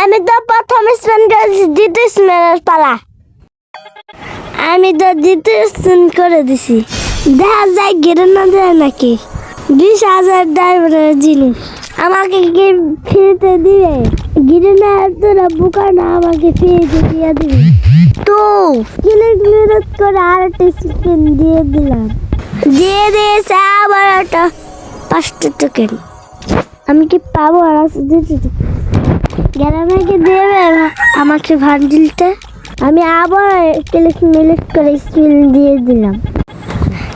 আমি তো প্রথম স্পেন করেছি, দ্বিতীয় পালা। আমি তো দ্বিতীয় স্পেন করে দিছি। দেখা যায় গেরে না দেয় নাকি? বিশ হাজার ড্রাইভারের জিনিস। আমাকে কি ফ্রিতে দিবে? গিরে না, তোরা বুকা না, আমাকে ফ্রিতে দিয়ে দিবে। তো ক্লিক মিরত করে আর একটা দিয়ে দিলাম। দিয়ে দিয়েছে আবার পাঁচটা টোকেন আমি কি পাবো আর দিতে গ্রামে দেবে আমাকে ভান্ডিলটা আমি আবার ক্লিক মিলিক করে স্পিল দিয়ে দিলাম।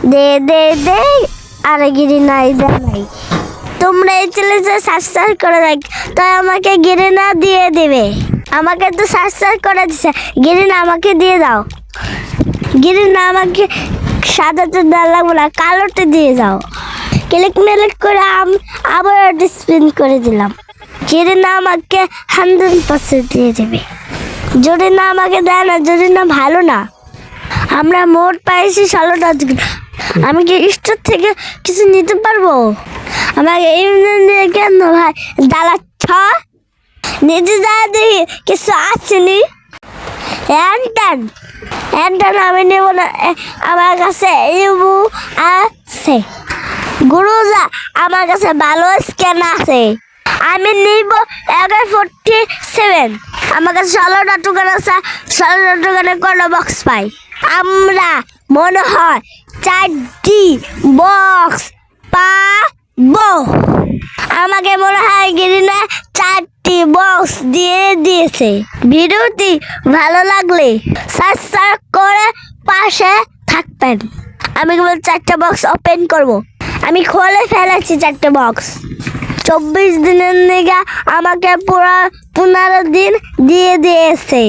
দে দে দে, আর গিরি নাই, দে নাই। তোমরা এই চ্যালেঞ্জে সাবস্ক্রাইব করে দেখ, তাই আমাকে গিরে না দিয়ে দেবে। আমাকে তো সাবস্ক্রাইব করে দিছে, গিরি না আমাকে দিয়ে দাও। গিরি না আমাকে সাদাতে দেওয়া লাগবে না কালোতে দিয়ে দাও। ক্লিক মিলিক করে আম- আবার স্পিন করে দিলাম। যদি না আমাকে হান্ড্রেড পার্সেন্ট দিয়ে দেবে যদি না আমাকে দেয় না যদি না ভালো না আমরা মোট পাইছি ষোলোটা। আমি কি স্টোর থেকে কিছু নিতে পারব আমাকে এই দিয়ে কেন ভাই দালা ছ নিজে যা দেখি কিছু আসেনি অ্যান্টান অ্যান্টান আমি নেব না আমার কাছে ইবু আছে গুরুজা আমার কাছে ভালো স্ক্যান আছে আমি নিব এগারো ফোরটি সেভেন। আমার কাছে ষোলোটা টুকান আছে ষোলোটা টুকানে কোনো বক্স পাই। আমরা মনে হয় চারটি বক্স পাবো। আমাকে মনে হয় গিরিনা চারটি বক্স দিয়ে দিয়েছে। ভিডিওটি ভালো লাগলে সাবস্ক্রাইব করে পাশে থাকবেন। আমি কেবল চারটে বক্স ওপেন করব। আমি খুলে ফেলেছি চারটে বক্স চব্বিশ দিনের নিগা আমাকে পুরা পনেরো দিন দিয়ে দিয়েছে।